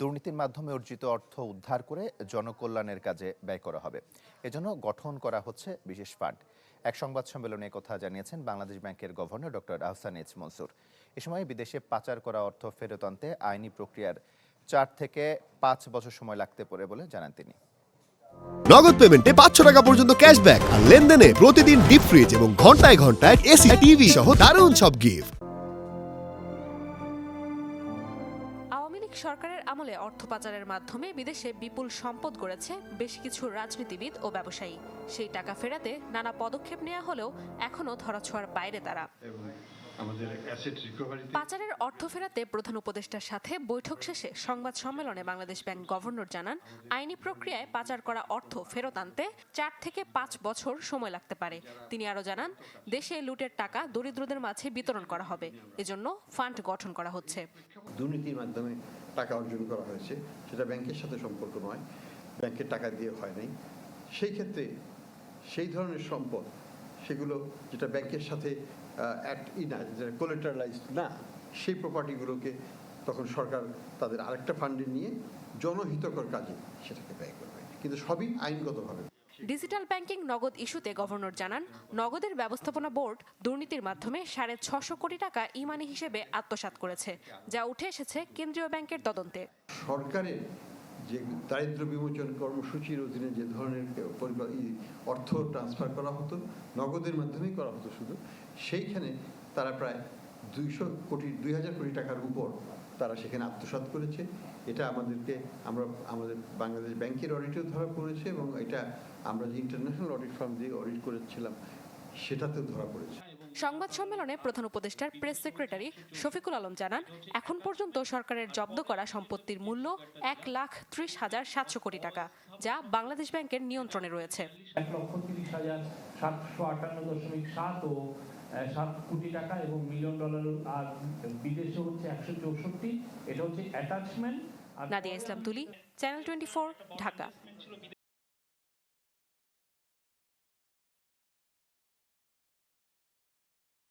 দুর্নীতির মাধ্যমে অর্জিত অর্থ উদ্ধার করে জনকল্যাণের কাজে ব্যয় করা হবে। এজন্য গঠন করা হচ্ছে বিশেষ ফান্ড। এক সংবাদ সম্মেলনে কথা জানিয়েছেন বাংলাদেশ ব্যাংকের governor doctor Ahsan H Mansur. এ সময় বিদেশে পাচার করা অর্থ ফেরত আনতে আইনি প্রক্রিয়ার চার থেকে পাঁচ বছর সময় লাগতে পারে বলে জানান তিনি। নগদ পেমেন্টে পাঁচশো টাকা পর্যন্ত ক্যাশব্যাক আর লেনদেনে প্রতিদিন ডিপ ফ্রিজ এবং ঘন্টায় ঘন্টায় এসি, টিভি সহ দারুণ সব গিফট সরকারের আমলে অর্থ পাচারের মাধ্যমে বিদেশে বিপুল সম্পদ গড়েছে বেশ কিছু রাজনীতিবিদ ও ব্যবসায়ী। সেই টাকা ফেরাতে নানা পদক্ষেপ নেওয়া হলেও এখনও ধরাছোঁয়ার বাইরে তারা। আমাদের অ্যাসেট রিকভারিতে পাচারের অর্থ ফেরাতে প্রধান উপদেষ্টার সাথে বৈঠক শেষে সংবাদ সম্মেলনে বাংলাদেশ ব্যাংক গভর্নর জানান আইনি প্রক্রিয়ায় পাচার করা অর্থ ফেরত আনতে চার থেকে পাঁচ বছর সময় লাগতে পারে। তিনি আরও জানান দেশে লুটের টাকা দরিদ্রদের মাঝে বিতরণ করা হবে। এজন্য ফান্ড গঠন করা হচ্ছে। দুর্নীতির মাধ্যমে টাকা অর্জন করা হয়েছে সেটা ব্যাংকের সাথে সম্পর্ক নয় ব্যাংকের টাকা দিয়ে হয় নাই। সেই ক্ষেত্রে সেই ধরনের সম্পদ সেগুলো যেটা ব্যাংকের সাথে অ্যাট ই না যেটা কোলেটারালাইজ না সেই প্রপার্টিগুলোকে তখন সরকার তাদের আরেকটা ফান্ডে নিয়ে জনহিতকর কাজে সেটাকে ব্যয় করবে। কিন্তু সবই আইনগতভাবে। ডিজিটাল ব্যাংকিং নগদ ইস্যুতে গভর্নর জানান নগদের ব্যবস্থাপনা বোর্ড দুর্নীতির মাধ্যমে সাড়ে ছশো কোটি টাকা ইমানি হিসেবে আত্মসাৎ করেছে যা উঠে এসেছে কেন্দ্রীয় ব্যাংকের তদন্তে। সরকারের যে দারিদ্র বিমোচন কর্মসূচির অধীনে যে ধরনের অর্থ ট্রান্সফার করা হতো, নগদের মাধ্যমেই করা হতো শুধু, সেইখানে তারা প্রায় দুইশো কোটি, দুই হাজার কোটি টাকার উপর তারা সেখানে আত্মসাৎ করেছে। এটা আমাদেরকে, আমরা, আমাদের বাংলাদেশ ব্যাংকের অডিটেও ধরা পড়েছে এবং এটা আমরা যে ইন্টারন্যাশনাল অডিট ফার্ম দিয়ে অডিট করেছিলাম, সেটাতেও ধরা পড়েছে। সংবাদ সম্মেলনে প্রধান উপদেষ্টার প্রেস সেক্রেটারি শফিকুল আলম জানান এখন পর্যন্ত সরকারের জব্দ করা সম্পত্তির মূল্য এক লাখ ত্রিশ হাজার সাতশো কোটি টাকা যা বাংলাদেশ ব্যাংকের নিয়ন্ত্রণে রয়েছে। এক লক্ষ তিরিশ হাজার সাতশো আটান্ন দশমিক সাত ও সাত কোটি টাকা এবং মিলিয়ন ডলার আর বিদেশে হচ্ছে একশো চৌষট্টি এটা হচ্ছে অ্যাটাচমেন্ট নাদিয়া ইসলাম তুলি চ্যানেল টোয়েন্টি ঢাকা।